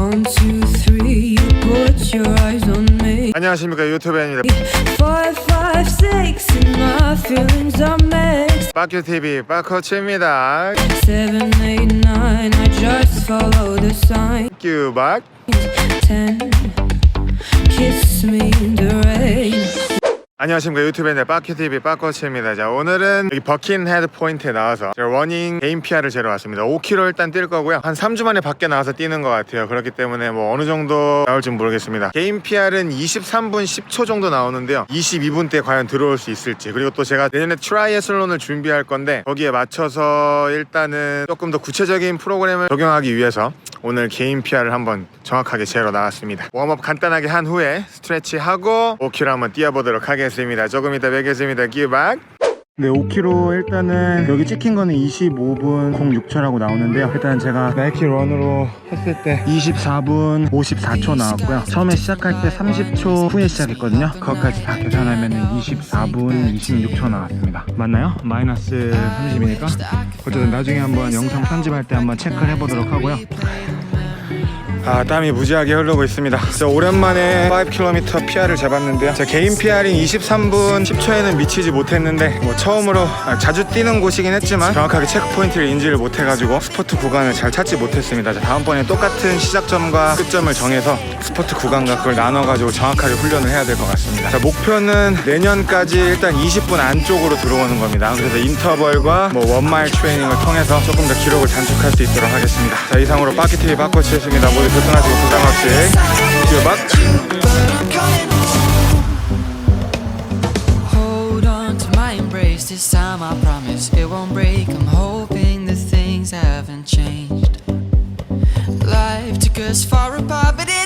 One, two, three, you put your eyes on me. 안녕하십니까 유튜브입니다 Five, five, six, and my feelings are mixed. 빠큐TV 빠커치입니다 Seven, eight, nine, I just follow the sign. 큐박 Ten, kiss me in the rain. 안녕하십니까. 유튜브의 빠큐TV 빠커치입니다. 자 오늘은 여기 버킨헤드 포인트에 나와서 제가 러닝 개인 PR을 재러 왔습니다. 5km 일단 뛸 거고요. 한 3주 만에 밖에 나와서 뛰는 것 같아요. 그렇기 때문에 뭐 어느 정도 나올지 모르겠습니다. 개인 PR은 23분 10초 정도 나오는데요. 22분 때 과연 들어올 수 있을지. 그리고 또 제가 내년에 트라이애슬론을 준비할 건데 거기에 맞춰서 일단은 조금 더 구체적인 프로그램을 적용하기 위해서 오늘 개인 PR을 한번 정확하게 재러 나왔습니다. 웜업 간단하게 한 후에 스트레치하고 5km 한번 뛰어보도록 하겠습니다. 조금 이따 뵙겠습니다. 기박. 네, 5km 일단은 여기 찍힌 거는 25분 06초라고 나오는데요. 일단 제가 나이키 런으로 했을 때 24분 54초 나왔고요. 처음에 시작할 때 30초 후에 시작했거든요. 그것까지 다 계산하면 24분 26초 나왔습니다. 맞나요? 마이너스 30이니까. 어쨌든 나중에 한번 영상 편집할 때 한번 체크를 해보도록 하고요. 아 땀이 무지하게 흐르고 있습니다. 진짜 오랜만에 5km PR을 재봤는데요. 제 개인 PR인 23분 10초에는 미치지 못했는데 뭐 처음으로 아, 자주 뛰는 곳이긴 했지만 정확하게 체크포인트를 인지를 못해가지고 스포트 구간을 잘 찾지 못했습니다. 자, 다음번에 똑같은 시작점과 끝점을 정해서 스포트 구간과 그걸 나눠가지고 정확하게 훈련을 해야 될 것 같습니다. 자, 목표는 내년까지 일단 20분 안쪽으로 들어오는 겁니다. 그래서 인터벌과 뭐 원마일 트레이닝을 통해서 조금 더 기록을 단축할 수 있도록 하겠습니다. 자 이상으로 빠키TV 빠코치였습니다. 모두 조심하시고 부상 없이 큐박 Hold on to my embrace. This time I promise it won't break. I'm hoping that things haven't changed. Life took us far apart, but it